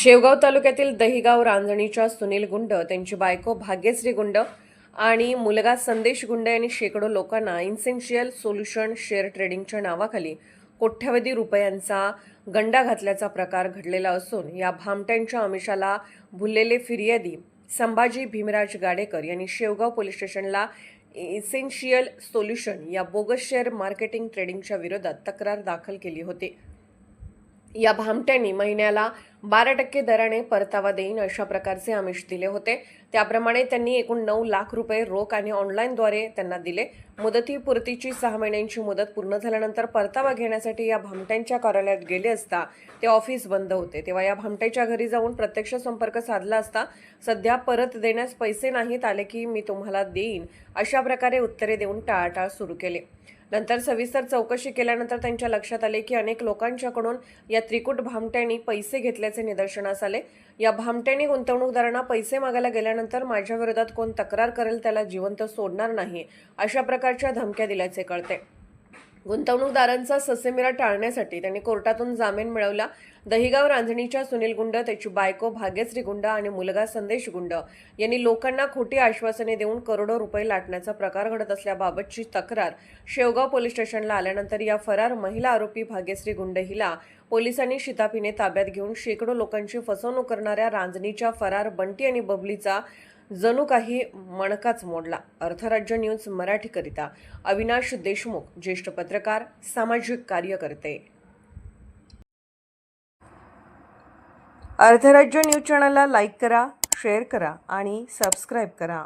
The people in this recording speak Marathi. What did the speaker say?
शेवगाव तालुक्यातील दहिगाव रांजणीच्या सुनील गुंड त्यांची बायको भाग्यश्री गुंड आणि मुलगा संदेश गुंड यांनी शेकडो लोकांना इन्सेन्शियल सोल्युशन शेअर ट्रेडिंगच्या नावाखाली कोट्यावधी रुपयांचा गंडा घातल्याचा प्रकार घडलेला असून या भामट्यांच्या अमिषाला भुललेले फिर्यादी संभाजी भीमराज गाडेकर यांनी शेवगाव पोलीस स्टेशनला इसेन्शियल सोल्युशन या बोगस शेअर मार्केटिंग ट्रेडिंगच्या विरोधात तक्रार दाखल केली होती. या भामट्यांनी महिन्याला बारा टक्के दराने परतावा देईन अशा प्रकारचे आमिष दिले होते. त्याप्रमाणे त्यांनी एकूण नऊ लाख रुपये रोख आणि ऑनलाईनद्वारे त्यांना दिले. मुदतीपुरतीची सहा महिन्यांची मुदत पूर्ण झाल्यानंतर परतावा घेण्यासाठी या भामट्यांच्या कार्यालयात गेले असता ते ऑफिस बंद होते. तेव्हा या भामट्याच्या घरी जाऊन प्रत्यक्ष संपर्क साधला असता सध्या परत देण्यास पैसे नाहीत आले की मी तुम्हाला देईन अशा प्रकारे उत्तरे देऊन टाळाटाळ सुरू केले. नंतर सविस्तर चौकशी केल्यानंतर त्यांच्या लक्षात आले की अनेक लोकांच्याकडून या त्रिकूट भामट्यांनी पैसे घेतल्याचे निदर्शनास आले. या भामट्यांनी गुंतवणूकदारांना पैसे मागायला गेल्यानंतर माझ्या विरोधात कोण तक्रार करेल त्याला जिवंत सोडणार नाही अशा प्रकारच्या धमक्या दिल्याचे कळते. गुंतवणूकदारांचा ससेमिरा टाळण्यासाठी त्यांनी कोर्टातून जामीन मिळवला. दहिगाव रांजणीच्या सुनील गुंड त्याची बायको भाग्यश्री गुंड आणि मुलगा संदेश गुंड यांनी लोकांना खोटी आश्वासने देऊन करोडो रुपये लाटण्याचा प्रकार घडत असल्याबाबतची तक्रार शेवगाव पोलीस स्टेशनला आल्यानंतर या फरार महिला आरोपी भाग्यश्री गुंड हिला पोलिसांनी शितापीने ताब्यात घेऊन शेकडो लोकांची फसवणूक करणाऱ्या रांजणीच्या फरार बंटी आणि बबलीचा जणू काही मणकाच मोडला. अर्थराज्य न्यूज मराठीकरिता अविनाश देशमुख ज्येष्ठ पत्रकार सामाजिक कार्यकर्ते. अर्थराज्य न्यूज चॅनलला लाईक करा शेअर करा आणि सबस्क्राईब करा.